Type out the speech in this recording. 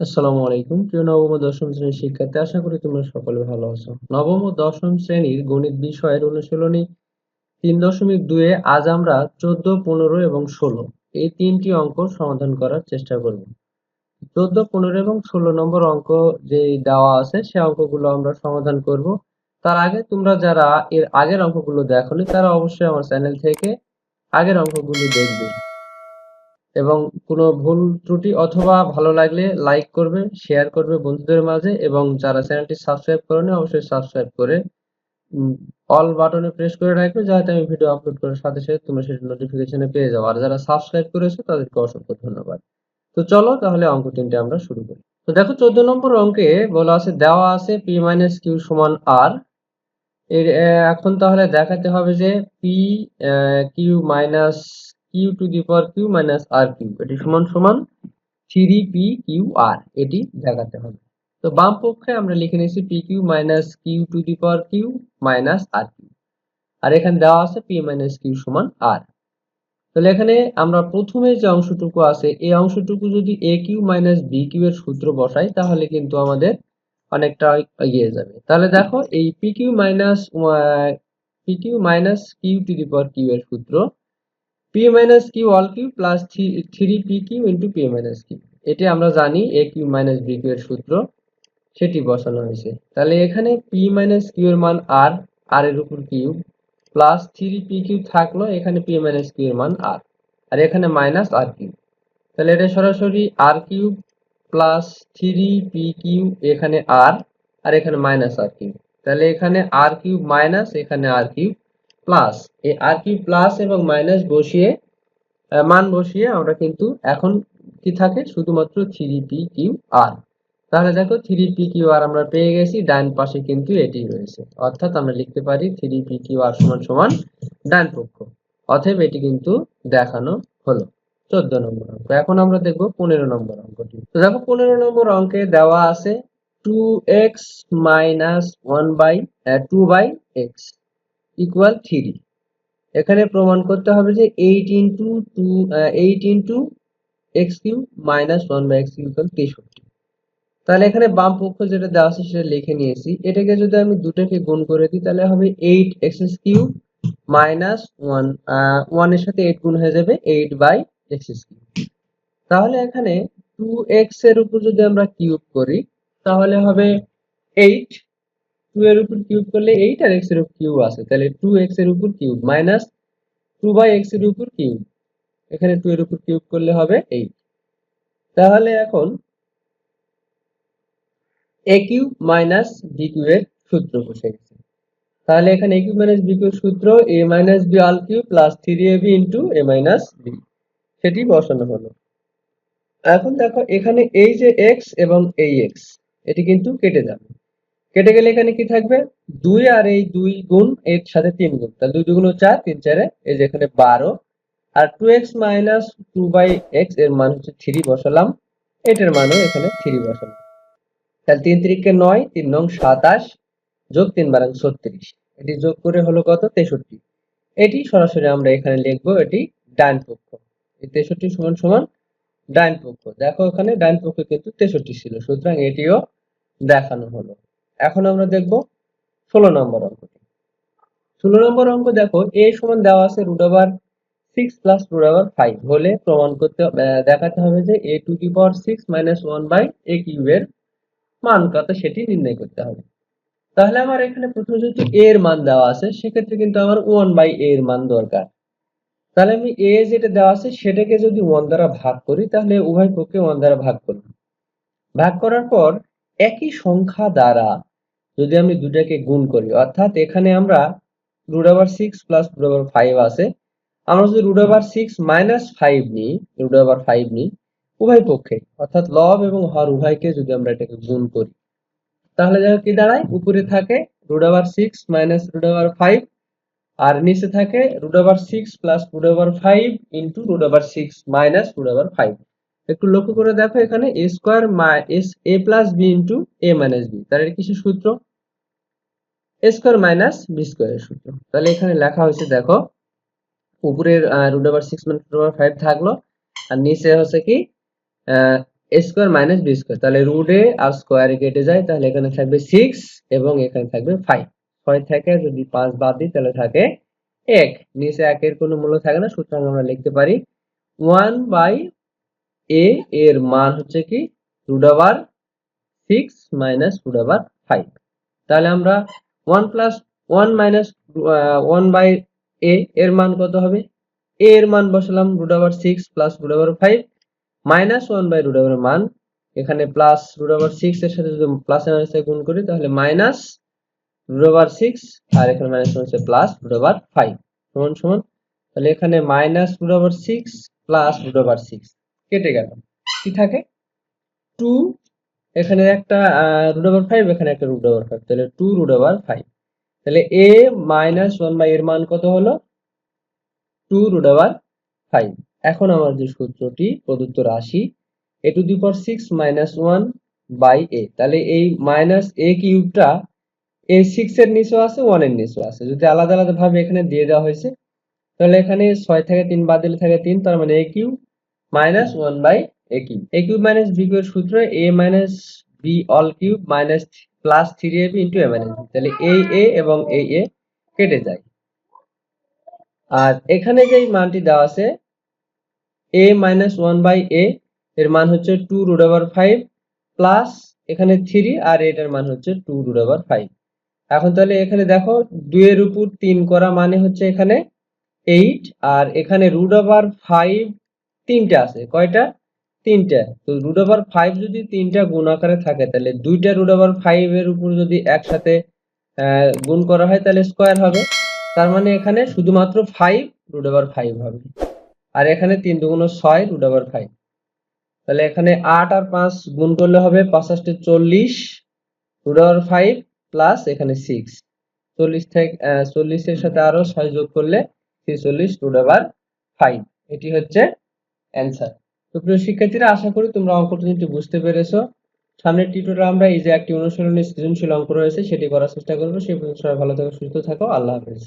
আসসালামু আলাইকুম। প্রিয় নবম ও দশম শ্রেণির শিক্ষার্থী, আশা করি তোমরা সকলে ভালো আছো। নবম ও দশম শ্রেণির গণিত বিষয়ের অনুশীলনী তিন দশমিক দুয়ে আজ আমরা চোদ্দ, পনেরো এবং ষোলো এই তিনটি অঙ্ক সমাধান করার চেষ্টা করব। চোদ্দ, পনেরো এবং ষোলো নম্বর অঙ্ক যে দেওয়া আছে, সে অঙ্কগুলো আমরা সমাধান করব। তার আগে তোমরা যারা এর আগের অঙ্কগুলো দেখোনি, তারা অবশ্যই আমার চ্যানেল থেকে আগের অঙ্কগুলো দেখবে। এবং কোনো ভুল ত্রুটি অথবা ভালো লাগলে লাইক করবে শেয়ার করবে বন্ধুদের মাঝে এবং যারা চ্যানেলটি সাবস্ক্রাইব করেনি অবশ্যই সাবস্ক্রাইব করে অল বাটনে প্রেস করে রাখবে যাতে আমি ভিডিও আপলোড করার সাথে সাথে তোমরা সেটা নোটিফিকেশনে পেয়ে যাও। আর যারা সাবস্ক্রাইব করেছ তাদেরকে অসংখ্য ধন্যবাদ। তো চলো তাহলে অঙ্ক তিনটে আমরা শুরু করি। তো দেখো চোদ্দ নম্বর অঙ্কে বলা আছে, দেওয়া আছে পি মাইনাস কিউ সমান আর এর এখন তাহলে দেখাতে হবে যে p q minus q to the power q minus r q এটি সমান সমান থ্রি পি কিউ আর এটি দেখাতে হবে। তো বাম পক্ষে আমরা লিখে নিয়েছি p q minus q to the power q minus r q আর এখানে দেওয়া আছে পি মাইনাস কিউ সমান আর তাহলে এখানে আমরা প্রথমে যে অংশটুকু আছে, এই অংশটুকু যদি a q minus b q এর সূত্র বসাই, তাহলে কিন্তু আমাদের অনেকটা এগিয়ে যাবে। তাহলে দেখো, এই p q minus p q minus q to the power q এর সূত্র p minus q whole cube plus three p q into p minus q এটি আমরা জানি a q minus b q এর সূত্র। সেটি বসানো হয়েছে। তাহলে এখানে পি মাইনাস কিউ এর মান আর আর এর উপর q plus three p q থাকল এখানে পি মাইনাস কিউ এর মান আর আর এখানে মাইনাস আর কিউ তাহলে এটা সরাসরি আর q plus three p q এখানে আর আর এখানে মাইনাস আর কিউ তাহলে এখানে আর কিউ মাইনাস এখানে আর কিউ প্লাস এই আর কি প্লাস এবং মাইনাস বসিয়ে মান বসিয়ে আমরা কিন্তু এখন কি থাকে? শুধুমাত্র থ্রি পি কিউ আর তাহলে দেখো থ্রি পি কিউ আর আমরা পেয়ে গেছি, ডান পাশে কিন্তু এটি রয়েছে। অর্থাৎ আমরা লিখতে পারি থ্রি পি কিউ আর সমান সমান ডান পক্ষ। অতএব এটি কিন্তু দেখানো হলো। চোদ্দ নম্বর অঙ্ক। এখন আমরা দেখব পনেরো নম্বর অঙ্কটি। তো দেখো পনেরো নম্বর অঙ্কে দেওয়া আছে two x minus one by two by x equal three এখানে প্রমাণ করতে হবে যে eight into two eight into x cube minus one by x cube equal তেষট্টি। তাহলে এখানে বাম পক্ষ যেটা দেওয়া আছে সেটা লিখে নিয়েছি। এটাকে যদি আমি দুটাকে গুণ করে দিই, তাহলে হবে eight x s cube minus one ওয়ানের সাথে এইট গুণ হয়ে যাবে এইট বাই এক্স কিউ তাহলে এখানে টু এক্সের উপর যদি আমরা কিউব করি, তাহলে হবে এইট টু এর উপর কিউব করলে এইট আর এক্সের উপর কিউব আছে। তাহলে টু এক্সের উপর কিউব মাইনাস টু বাই এক্সের উপর কিউব এখানে টু এর উপর কিউব করলে হবে এইট তাহলে এখন a cube minus b cube এর সূত্র বসে গেছে। তাহলে এখানে a cube minus b cube সূত্র a minus b all cube plus three a b into a minus b সেটি বসানো হলো। এখন দেখো, এখানে এই যে এক্স এবং এই এক্স এটি কিন্তু কেটে যাবে। কেটে গেলে এখানে কি থাকবে? দুই আর এই দুই গুণ, এর সাথে তিন গুণ। তাহলে দুই দুগুণ চার, তিন চারে, এই যে এখানে বারো। আর two x minus two by এক্সের মান হচ্ছে থ্রি বসালাম। এটার মানও এখানে থ্রি বসালাম। তাহলে তিন তিরিকে নয়, তিন নং সাতাশ, যোগ তিন বারাং ছত্রিশ। এটি যোগ করে হলো কত? তেষট্টি। এটি সরাসরি আমরা এখানে লিখব, এটি ডান পক্ষ। এই তেষট্টি সমান সমান ডান পক্ষ। দেখো এখানে ডান পক্ষ কিন্তু তেষট্টি ছিল। সুতরাং এটিও দেখানো হলো। এখন আমরা দেখব ষোলো নম্বর অঙ্কটি। ষোলো নম্বর অঙ্ক দেখো এ সমান দেওয়া আছে root over six plus root over five হলে প্রমাণ করতে দেখাতে হবে যে a to the power six minus one by a cube এর মান কত সেটি নির্ণয় করতে হবে। তাহলে আমার এখানে প্রথমে যেহেতু এ এর মান দেওয়া আছে, সেক্ষেত্রে কিন্তু আমার ওয়ান বাই এ এর মান দরকার। তাহলে আমি এ যেটা দেওয়া আছে সেটাকে যদি ওয়ান দ্বারা ভাগ করি, তাহলে উভয় পক্ষে ওয়ান দ্বারা ভাগ করি ভাগ করার পর একই সংখ্যা দ্বারা যদি আমি দুটাকে গুণ করি অর্থাৎ এখানে আমরা root over six plus root over five আছে আমরা যদি root over six minus five নিই রুট ওভার ফাইভ নিই উভয় পক্ষে অর্থাৎ লব এবং হর উভয়কে যদি আমরা এটাকে গুণ করি তাহলে দেখো কি দাঁড়ায় উপরে থাকে root over six minus root over five আর নিচে থাকে root over six plus root over five into root over six minus root over five একটু লক্ষ্য করে দেখো এখানে a square s a plus b into a minus b তার কিসের সূত্র? এ স্কোয়ার মাইনাস বি স্কোয়ারের সূত্র। তাহলে এখানে লেখা হয়েছে, দেখো, উপরের root over six minus root over five থাকল, আর নিচে হচ্ছে কি a square minus b square তাহলে রুট আর স্কোয়ারে কেটে যায়, তাহলে এখানে থাকবে সিক্স এবং এখানে থাকবে ফাইভ ছয় থেকে যদি পাঁচ বাদ দিই, তাহলে থাকে এক। নিচে একের কোনো মূল্য থাকে না, সুতরাং আমরা লিখতে পারি ওয়ান বাই এ এর মান হচ্ছে কি root over six minus root over five তাহলে আমরা one plus one minus one by a এর মান কত হবে এ এর মান বসালাম root over six plus root over five minus one by root over মান এখানে প্লাস রুট ওভার সিক্স এর সাথে যদি প্লাস মাইনাসে গুণ করি তাহলে মাইনাস রুট ওভার সিক্স আর এখানে মাইনাস হচ্ছে প্লাস রুট ওভার ফাইভ সমান সমান তাহলে এখানে minus root over six plus root over six কেটে গেল। কি থাকে? টু এখানে একটা রুট ওভার ফাইভ এখানে একটা রুট ওভার ফাইভ তাহলে টু রুট ওভার ফাইভ তাহলে এ মাইনাস ওয়ান বাই এর মান কত হলো? টু রুট ওভার ফাইভ এখন আমার যে সূত্রটি, প্রদত্ত রাশি a to the power six minus one by a তাহলে এই মাইনাস এ কিউবটা এ সিক্স এর নিচেও আছে ওয়ানের নিচেও আছে। যদি আলাদা আলাদা ভাবে এখানে দিয়ে দেওয়া হয়েছে, তাহলে এখানে ছয় থেকে তিন বাদ দিলে থাকে তিন, তার মানে a cube. Minus one by a cube. A cube minus b কিউবের সূত্র a minus b all cube minus plus three a b into a minus b. তাহলে এই এ এবং এই এ কেটে যায়। আর এখানে যে মানটি দেওয়া আছে, a minus one by a, এর মান হচ্ছে two root over five plus এখানে থ্রি আর এটার মান হচ্ছে টু রুট ওভার ফাইভ। এখন তাহলে এখানে দেখো, দুইয়ের উপর তিন করা মানে হচ্ছে এখানে এইট, আর এখানে রুট ওভার ফাইভ তিনটা আছে। কয়টা? তিনটা। তো রুট ওভার ফাইভ যদি তিনটা গুণ আকারে থাকে, তাহলে দুইটা রুট ওভার ফাইভ এর উপর যদি একসাথে গুণ করা হয়, তাহলে স্কোয়ার হবে। তার মানে এখানে শুধুমাত্র ফাইভ রুট ওভার ফাইভ হবে। আর এখানে তিন দুগুণ ছয় রুট ওভার ফাইভ তাহলে এখানে আট আর পাঁচ গুণ করলে হবে পাঁচ আষ্টে চল্লিশ রুট ওভার ফাইভ প্লাস এখানে সিক্স চল্লিশ থেকে চল্লিশের সাথে আরও ছয় যোগ করলে ছেচল্লিশ রুট ওভার ফাইভ এটি হচ্ছে অ্যান্সার তো প্রিয় শিক্ষার্থীরা, আশা করি তোমরা অঙ্কটা কিন্তু বুঝতে পেরেছ। সামনের টিউটোরিয়াল আমরা এই যে একটি অনুশীলনী সৃজনশীল অঙ্ক রয়েছে, সেটি করার চেষ্টা করব। সেই সবাই ভালো থাকো, সুস্থ থাকো। আল্লাহ হাফেজ।